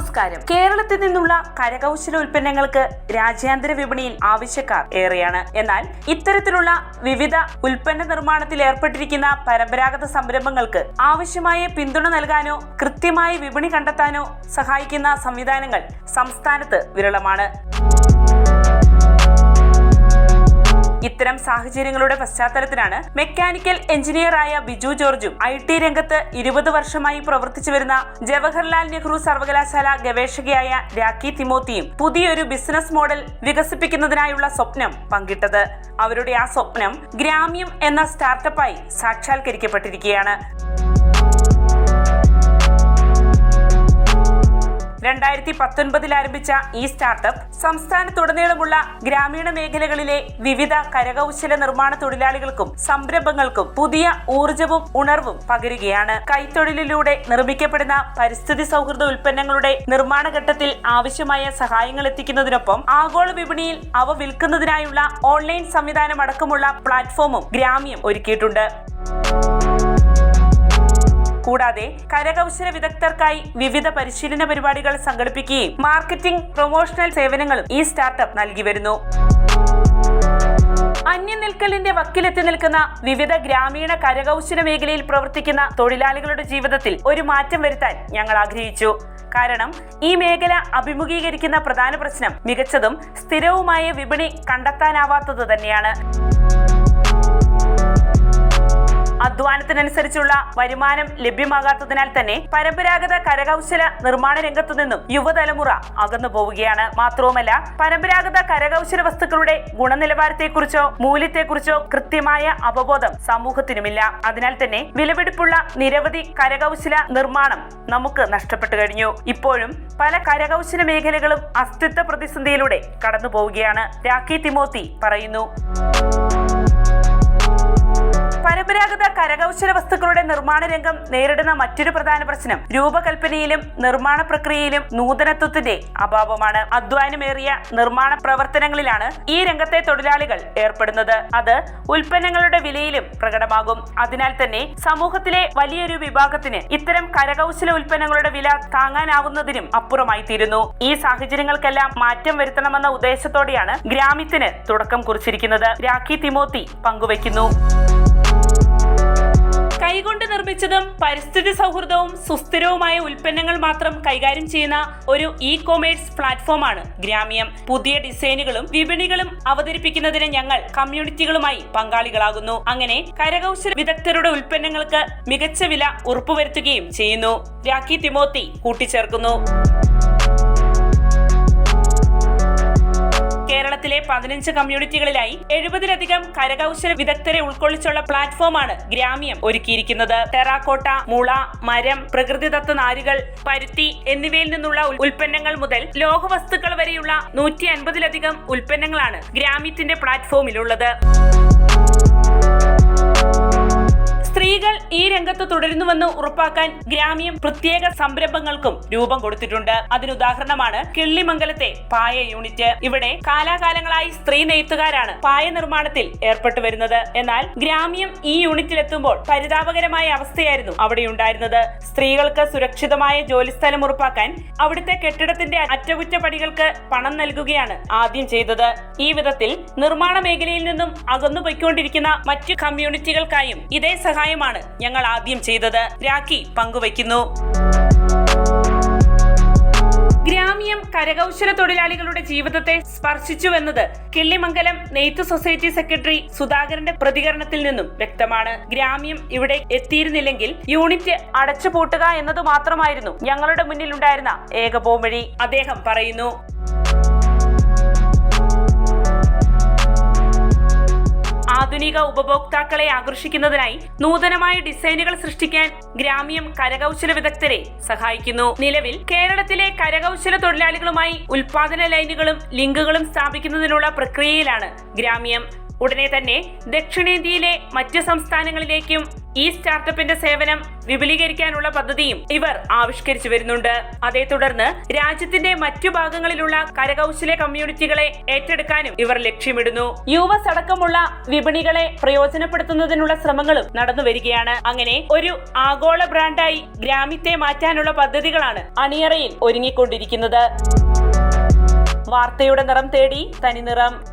നമസ്കാരം. കേരളത്തിൽ നിന്നുള്ള കരകൗശല ഉൽപ്പന്നങ്ങൾക്ക് രാജ്യാന്തര വിപണിയിൽ ആവശ്യക്കാർ ഏറെയാണ്. എന്നാൽ ഇത്തരത്തിലുള്ള വിവിധ ഉൽപ്പന്ന നിർമ്മാണത്തിൽ ഏർപ്പെട്ടിരിക്കുന്ന പരമ്പരാഗത സംരംഭങ്ങൾക്ക് ആവശ്യമായ പിന്തുണ നൽകാനോ കൃത്യമായി വിപണി കണ്ടെത്താനോ സഹായിക്കുന്ന സംവിധാനങ്ങൾ സംസ്ഥാനത്ത് വിരളമാണ്. ഇത്തരം സാഹചര്യങ്ങളുടെ പശ്ചാത്തലത്തിലാണ് മെക്കാനിക്കൽ എഞ്ചിനീയറായ ബിജു ജോർജും ഐ ടി രംഗത്ത് ഇരുപത് വർഷമായി പ്രവർത്തിച്ചു വരുന്ന ജവഹർലാൽ നെഹ്റു സർവകലാശാല ഗവേഷകയായ രാഖി തിമോത്തിയും പുതിയൊരു ബിസിനസ് മോഡൽ വികസിപ്പിക്കുന്നതിനായുള്ള സ്വപ്നം പങ്കിട്ടത്. അവരുടെ ആ സ്വപ്നം ഗ്രാമ്യം എന്ന സ്റ്റാർട്ടപ്പായി സാക്ഷാത്കരിക്കപ്പെട്ടിരിക്കുകയാണ്. രണ്ടായിരത്തി പത്തൊൻപതിൽ ആരംഭിച്ച ഈ സ്റ്റാർട്ടപ്പ് സംസ്ഥാനത്തുടനീളമുള്ള ഗ്രാമീണ മേഖലകളിലെ വിവിധ കരകൗശല നിർമ്മാണ തൊഴിലാളികൾക്കും സംരംഭങ്ങൾക്കും പുതിയ ഊർജവും ഉണർവും പകരുകയാണ്. കൈത്തൊഴിലിലൂടെ നിർമ്മിക്കപ്പെടുന്ന പരിസ്ഥിതി സൗഹൃദ ഉൽപ്പന്നങ്ങളുടെ നിർമ്മാണ ഘട്ടത്തിൽ ആവശ്യമായ സഹായങ്ങൾ എത്തിക്കുന്നതിനൊപ്പം ആഗോള വിപണിയിൽ അവ വിൽക്കുന്നതിനായുള്ള ഓൺലൈൻ സംവിധാനം അടക്കമുള്ള പ്ലാറ്റ്ഫോമും ഗ്രാമ്യം ഒരുക്കിയിട്ടുണ്ട്. കൂടാതെ കരകൗശല വിദഗ്ധർക്കായി വിവിധ പരിശീലന പരിപാടികൾ സംഘടിപ്പിക്കുകയും മാർക്കറ്റിംഗ് പ്രൊമോഷണൽ സേവനങ്ങളും ഈ സ്റ്റാർട്ടപ്പ് നൽകി വരുന്നു. അന്യനിൽക്കലിന്റെ വക്കിലെത്തി നിൽക്കുന്ന വിവിധ ഗ്രാമീണ കരകൗശല മേഖലയിൽ പ്രവർത്തിക്കുന്ന തൊഴിലാളികളുടെ ജീവിതത്തിൽ ഒരു മാറ്റം വരുത്താൻ ഞങ്ങൾ ആഗ്രഹിച്ചു. കാരണം ഈ മേഖല അഭിമുഖീകരിക്കുന്ന പ്രധാന പ്രശ്നം മികച്ചതും സ്ഥിരവുമായ വിപണി കണ്ടെത്താനാവാത്തത് തന്നെയാണ്. അധ്വാനത്തിനനുസരിച്ചുള്ള വരുമാനം ലഭ്യമാകാത്തതിനാൽ തന്നെ പരമ്പരാഗത കരകൗശല നിർമ്മാണ രംഗത്തു നിന്നും യുവതലമുറ അകന്നു പോവുകയാണ്. മാത്രവുമല്ല പരമ്പരാഗത കരകൗശല വസ്തുക്കളുടെ ഗുണനിലവാരത്തെക്കുറിച്ചോ മൂല്യത്തെക്കുറിച്ചോ കൃത്യമായ അവബോധം സമൂഹത്തിനുമില്ല. അതിനാൽ തന്നെ വിലപിടിപ്പുള്ള നിരവധി കരകൗശല നിർമ്മാണം നമുക്ക് നഷ്ടപ്പെട്ടു കഴിഞ്ഞു. ഇപ്പോഴും പല കരകൗശല മേഖലകളും അസ്തിത്വ പ്രതിസന്ധിയിലൂടെ കടന്നു പോവുകയാണ് രാഖി തിമോത്തി പറയുന്നു. പരമ്പരാഗത കരകൗശല വസ്തുക്കളുടെ നിർമ്മാണ രംഗം നേരിടുന്ന മറ്റൊരു പ്രധാന പ്രശ്നം രൂപകൽപ്പനയിലും നിർമ്മാണ പ്രക്രിയയിലും നൂതനത്വത്തിന്റെ അഭാവമാണ്. അധ്വാനമേറിയ നിർമ്മാണ പ്രവർത്തനങ്ങളിലാണ് ഈ രംഗത്തെ തൊഴിലാളികൾ ഏർപ്പെടുന്നത്. അത് ഉൽപ്പന്നങ്ങളുടെ വിലയിലും പ്രകടമാകും. അതിനാൽ തന്നെ സമൂഹത്തിലെ വലിയൊരു വിഭാഗത്തിന് ഇത്തരം കരകൗശല ഉൽപ്പന്നങ്ങളുടെ വില താങ്ങാനാവുന്നതിനും അപ്പുറമായി തീരുന്നു ഈ സാഹചര്യങ്ങൾക്കെല്ലാം മാറ്റം വരുത്തണമെന്ന ഉദ്ദേശത്തോടെയാണ് ഗ്രാമ്യത്തിന് തുടക്കം കുറിച്ചിരിക്കുന്നത്. രാഖി തിമോത്തി പങ്കുവയ്ക്കുന്നു. കൈകൊണ്ട് നിർമ്മിച്ചതും പരിസ്ഥിതി സൗഹൃദവും സുസ്ഥിരവുമായ ഉൽപ്പന്നങ്ങൾ മാത്രം കൈകാര്യം ചെയ്യുന്ന ഒരു ഇ കൊമേഴ്സ് പ്ലാറ്റ്ഫോമാണ് ഗ്രാമ്യം. പുതിയ ഡിസൈനുകളും വിപണികളും അവതരിപ്പിക്കുന്നതിന് ഞങ്ങൾ കമ്മ്യൂണിറ്റികളുമായി പങ്കാളികളാകുന്നു. അങ്ങനെ കരകൗശല വിദഗ്ധരുടെ ഉൽപ്പന്നങ്ങൾക്ക് മികച്ച വില ഉറപ്പുവരുത്തുകയും ചെയ്യുന്നു. രാഖി തിമോത്തി കൂട്ടിച്ചേർക്കുന്നു. പതിനഞ്ച് കമ്മ്യൂണിറ്റികളിലായി എഴുപതിലധികം കരകൗശല വിദഗ്ധരെ ഉൾക്കൊള്ളിച്ചുള്ള പ്ലാറ്റ്ഫോമാണ് ഗ്രാമ്യം ഒരുക്കിയിരിക്കുന്നത്. ടെറാക്കോട്ട മുള മരം പ്രകൃതിദത്ത നാരുകൾ പരുത്തി എന്നിവയിൽ നിന്നുള്ള ഉൽപ്പന്നങ്ങൾ മുതൽ ലോഹവസ്തുക്കൾ വരെയുള്ള നൂറ്റി അൻപതിലധികം ഉൽപ്പന്നങ്ങളാണ് ഗ്രാമ്യത്തിന്റെ പ്ലാറ്റ്ഫോമിലുള്ളത്. സ്ത്രീകൾ ഈ രംഗത്ത് തുടരുന്നുവെന്ന് ഉറപ്പാക്കാൻ ഗ്രാമ്യം പ്രത്യേക സംരംഭങ്ങൾക്കും രൂപം കൊടുത്തിട്ടുണ്ട്. അതിനുദാഹരണമാണ് കിള്ളിമംഗലത്തെ പായ യൂണിറ്റ്. ഇവിടെ കാലാകാലങ്ങളായി സ്ത്രീ നെയ്ത്തുകാരാണ് പായ നിർമ്മാണത്തിൽ ഏർപ്പെട്ടു വരുന്നത്. എന്നാൽ ഗ്രാമ്യം ഈ യൂണിറ്റിലെത്തുമ്പോൾ പരിതാപകരമായ അവസ്ഥയായിരുന്നു അവിടെ ഉണ്ടായിരുന്നത് സ്ത്രീകൾക്ക് സുരക്ഷിതമായ ജോലിസ്ഥലം ഉറപ്പാക്കാൻ അവിടുത്തെ കെട്ടിടത്തിന്റെ അറ്റകുറ്റപ്പണികൾക്ക് പണം നൽകുകയാണ് ആദ്യം ചെയ്തത്. ഈ വിധത്തിൽ നിർമ്മാണ മേഖലയിൽ നിന്നും അകന്നു പോയിക്കൊണ്ടിരിക്കുന്ന മറ്റു കമ്മ്യൂണിറ്റികൾക്കായും ഇതേ സഹായമാണ് ഞങ്ങൾ ആദ്യം ചെയ്തത്. രാഖി പങ്കുവയ്ക്കുന്നു. ഗ്രാമ്യം കരകൗശല തൊഴിലാളികളുടെ ജീവിതത്തെ സ്പർശിച്ചുവെന്നത് കിള്ളിമംഗലം നെയ്ത്ത് സൊസൈറ്റി സെക്രട്ടറി സുധാകരന്റെ പ്രതികരണത്തിൽ നിന്നും വ്യക്തമാണ്. ഗ്രാമ്യം ഇവിടെ എത്തിയിരുന്നില്ലെങ്കിൽ യൂണിറ്റ് അടച്ചുപൂട്ടുക എന്നത് മാത്രമായിരുന്നു ഞങ്ങളുടെ മുന്നിലുണ്ടായിരുന്ന ഏക പോംവഴി അദ്ദേഹം പറയുന്നു. ആധുനിക ഉപഭോക്താക്കളെ ആകർഷിക്കുന്നതിനായി നൂതനമായ ഡിസൈനുകൾ സൃഷ്ടിക്കാൻ ഗ്രാമ്യം കരകൗശല വിദഗ്ധരെ സഹായിക്കുന്നു. നിലവിൽ കേരളത്തിലെ കരകൗശല തൊഴിലാളികളുമായി ഉൽപാദന ലൈനുകളും ലിങ്കുകളും സ്ഥാപിക്കുന്നതിനുള്ള പ്രക്രിയയിലാണ് ഗ്രാമ്യം. ഉടനെ തന്നെ ദക്ഷിണേന്ത്യയിലെ മറ്റ് സംസ്ഥാനങ്ങളിലേക്കും ഈ സ്റ്റാർട്ടപ്പിന്റെ സേവനം വിപുലീകരിക്കാനുള്ള പദ്ധതിയും ഇവർ ആവിഷ്കരിച്ചു വരുന്നുണ്ട്. അതേ തുടർന്ന് രാജ്യത്തിന്റെ മറ്റു ഭാഗങ്ങളിലുള്ള കരകൗശല കമ്മ്യൂണിറ്റികളെ ഏറ്റെടുക്കാനും ഇവർ ലക്ഷ്യമിടുന്നു. യുവസ് അടക്കമുള്ള വിപണികളെ പ്രയോജനപ്പെടുത്തുന്നതിനുള്ള ശ്രമങ്ങളും നടന്നു വരികയാണ്. അങ്ങനെ ഒരു ആഗോള ബ്രാൻഡായി ഗ്രാമിത്തെ മാറ്റാനുള്ള പദ്ധതികളാണ് അണിയറയിൽ ഒരുങ്ങിക്കൊണ്ടിരിക്കുന്നത്. വാർത്തയുടെ നിറം തേടി തനിനിറം.